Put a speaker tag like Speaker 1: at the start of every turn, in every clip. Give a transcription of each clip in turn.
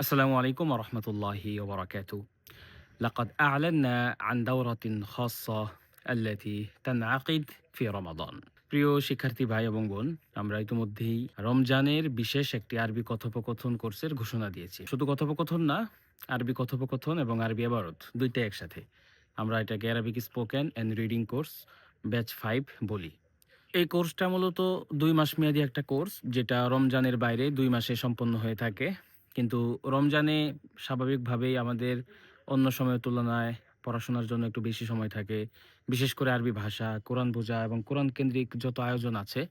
Speaker 1: السلام عليكم ورحمة الله وبركاته. لقد أعلنا عن دورة خاصة التي تنعقد في رمضان. প্রিয় শিক্ষার্থী ভাই এবং বোন আমরা ইতিমধ্যেই রমজানের বিশেষ একটি আরবি কথোপকথন কোর্সের ঘোষণা দিয়েছি শুধু কথোপকথন না আরবি কথোপকথন এবং আরবি আবারত দুইটাই একসাথে আমরা এটাকে Arabic spoken and reading course batch five বলি এই কোর্সটা মূলত দুই মাস মেয়াদি একটা কোর্স যেটা রমজানের বাইরে দুই মাসে সম্পন্ন হয়ে থাকে কিন্তু রমজানে স্বাভাবিকভাবেই আমাদের অন্য সময়ের তুলনায় পড়াশোনার জন্য একটু বেশি সময় থাকে। বিশেষ করে আরবি ভাষা, কোরআন বোঝা এবং কোরআন কেন্দ্রিক যত আয়োজন আছে,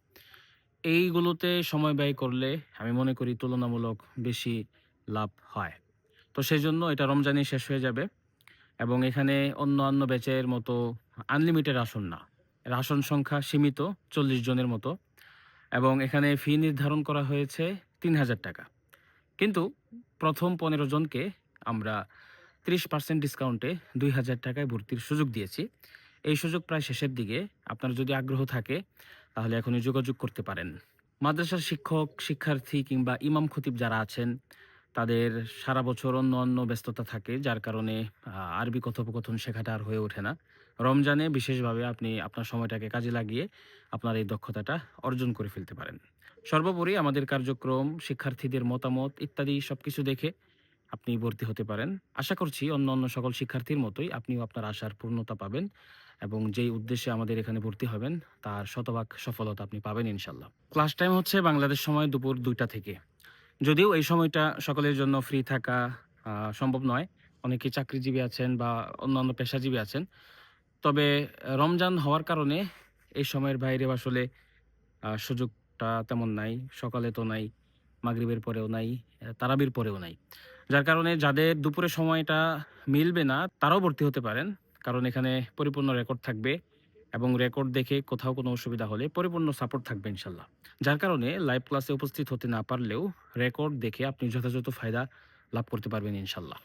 Speaker 1: এইগুলোতে সময় ব্যয় করলে আমি মনে করি তুলনামূলক বেশি লাভ হয়। তো সেই জন্য এটা রমজানই শেষ হয়ে যাবে এবং এখানে অন্য অন্য ব্যাচের মতো আনলিমিটেড আসন না। আসন সংখ্যা সীমিত, চল্লিশ জনের মতো এবং এখানে ফি নির্ধারণ করা হয়েছে তিন হাজার টাকা। কিন্তু প্রথম পনেরো জনকে আমরা ত্রিশ পার্সেন্ট ডিসকাউন্টে দুই হাজার টাকায় ভর্তির সুযোগ দিয়েছি। এই সুযোগ প্রায় শেষের দিকে। আপনার যদি আগ্রহ থাকে, তাহলে এখনই যোগাযোগ করতে পারেন। মাদ্রাসার শিক্ষক, শিক্ষার্থী কিংবা ইমাম খতিব যারা আছেন তাদের সারা বছর অন্য অন্য ব্যস্ততা থাকে, যার কারণে আরবি কথোপকথন শেখাটা আর হয়ে ওঠে না। রমজানে বিশেষভাবে আপনি আপনার সময়টাকে কাজে লাগিয়ে আপনার এই দক্ষতাটা অর্জন করে ফেলতে পারেন। সর্বোপরি আমাদের কার্যক্রম, শিক্ষার্থীদের মতামত ইত্যাদি সব কিছু দেখে আপনি ভর্তি হতে পারেন। আশা করছি অন্য অন্য সকল শিক্ষার্থীর মতোই আপনিও আপনার আশার পূর্ণতা পাবেন এবং যেই উদ্দেশ্যে আমাদের এখানে ভর্তি হবেন, তার শতভাগ সফলতা আপনি পাবেন ইনশাল্লাহ ক্লাস টাইম হচ্ছে বাংলাদেশ সময় দুপুর দুইটা থেকে। যদিও এই সময়টা সকলের জন্য ফ্রি থাকা সম্ভব নয়। অনেকে চাকরিজীবী আছেন বা অন্যান্য পেশাজীবী আছেন। তবে রমজান হওয়ার কারণে এই সময়ের বাইরে আসলে সুযোগটা তেমন নাই। সকালে তো নাই, মাগরিবের পরেও নাই, তারাবির পরেও নাই। যার কারণে যাদের দুপুরের সময়টা মিলবে না, তারাও ভর্তি হতে পারেন। কারণ এখানে পরিপূর্ণ রেকর্ড থাকবে। এবং রেকর্ড দেখে কোথাও কোনো অসুবিধা হলে পরিপূর্ণ সাপোর্ট থাকবে ইনশাল্লাহ। যার কারণে লাইভ ক্লাসে উপস্থিত হতে না পারলেও রেকর্ড দেখে আপনি যথাযথ ফায়দা লাভ করতে পারবেন ইনশাল্লাহ।